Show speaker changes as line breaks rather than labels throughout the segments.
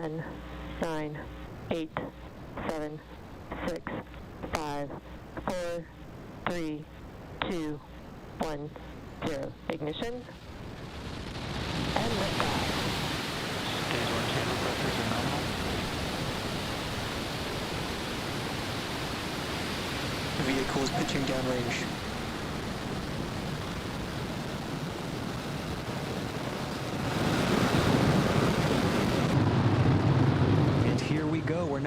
10, 9, 8, 7, 6, 5, 4, 3, 2, 1, 0. Ignition. And liftoff.
Nominal.
Vehicle is pitching downrange.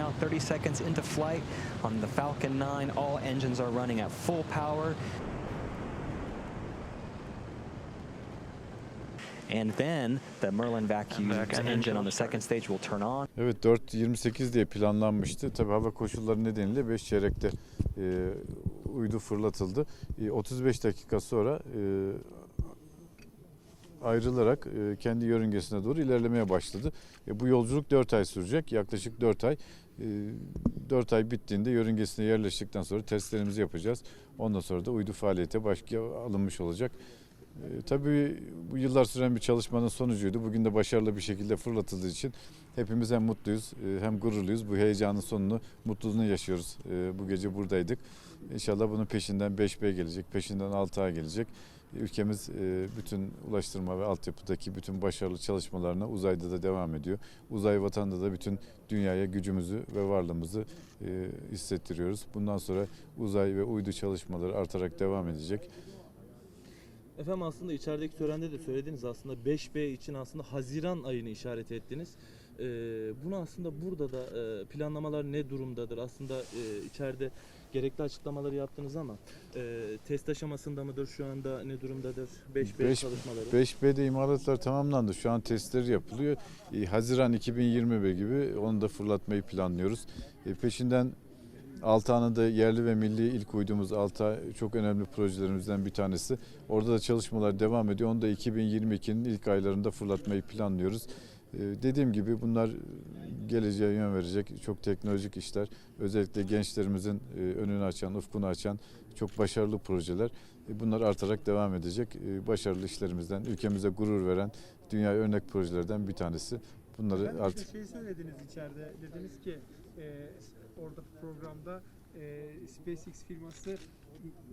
Now 30 seconds into flight on the Falcon 9. All engines are running at full power. And then the Merlin vacuum engine on the second stage will turn on.
Evet 4.28 diye planlanmıştı. Tabii hava koşulları nedeniyle 5 çeyrekte e, uydu fırlatıldı. E, 35 dakika sonra e, ayrılarak e, kendi yörüngesine doğru ilerlemeye başladı. E, bu yolculuk 4 ay sürecek. Yaklaşık 4 ay. E, 4 ay bittiğinde yörüngesine yerleştikten sonra testlerimizi yapacağız. Ondan sonra da uydu faaliyete başka alınmış olacak. E, tabii bu yıllar süren bir çalışmanın sonucuydu. Bugün de başarılı bir şekilde fırlatıldığı için hepimiz hem mutluyuz e, hem gururluyuz. Bu heyecanın sonunu, mutluluğunu yaşıyoruz. E, Bu gece buradaydık. İnşallah bunun peşinden 5B gelecek, peşinden 6A gelecek. Ülkemiz bütün ulaştırma ve altyapıdaki bütün başarılı çalışmalarına uzayda da devam ediyor. Uzay vatanda da bütün dünyaya gücümüzü ve varlığımızı hissettiriyoruz. Bundan sonra uzay ve uydu çalışmaları artarak devam edecek.
Efendim aslında içerideki törende de söylediniz aslında 5B için aslında Haziran ayını işaret ettiniz. Ee, bunu aslında burada da e, planlamalar ne durumdadır? Aslında e, içeride gerekli açıklamaları yaptınız ama e, test aşamasında mıdır şu anda ne durumdadır 5B
Beş-
çalışmaları?
5B'de imalatlar tamamlandı. Şu an testleri yapılıyor. E, Haziran 2021 gibi onu da fırlatmayı planlıyoruz. E, peşinden Da yerli ve milli ilk uydumuz Altağ çok önemli projelerimizden bir tanesi. Orada da çalışmalar devam ediyor. Onu da 2022'nin ilk aylarında fırlatmayı planlıyoruz. E, dediğim gibi bunlar geleceğe yön verecek çok teknolojik işler. Özellikle gençlerimizin e, önünü açan, ufkunu açan çok başarılı projeler. E, Bunlar artarak devam edecek. E, Başarılı işlerimizden, ülkemize gurur veren dünya örnek projelerden bir tanesi. Bunları
Ben
artık
bir şey söylediniz içeride. Dediniz ki e, orada programda e, SpaceX firması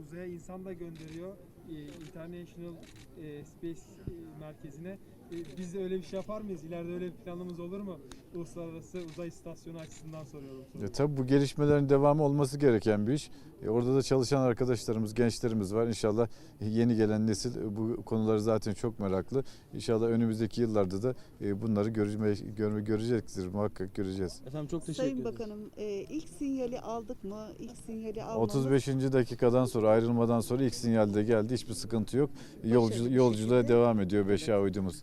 uzaya insan da gönderiyor. E, International e, Space e, Merkezi'ne. E, biz de öyle bir şey yapar mıyız? İleride öyle bir planımız olur mu? Uluslararası Uzay İstasyonu açısından soruyorum.
E, tabii bu gelişmelerin devamı olması gereken bir iş. E, orada da çalışan arkadaşlarımız, gençlerimiz var. İnşallah yeni gelen nesil e, bu konuları zaten çok meraklı. İnşallah önümüzdeki yıllarda da e, bunları görme, görme, görecektir. Muhakkak göreceğiz.
Efendim çok teşekkür
Sayın
ederiz.
Bakanım e, ilk sinyali aldık mı? İlk sinyali almamız
35. dakikadan sonra ayrılmadan sonra ilk sinyalde geldi. Hiçbir sıkıntı yok. Yolcu,
Başarılı bir
yolculuğa
şekilde.
devam ediyor 5A uydumuz.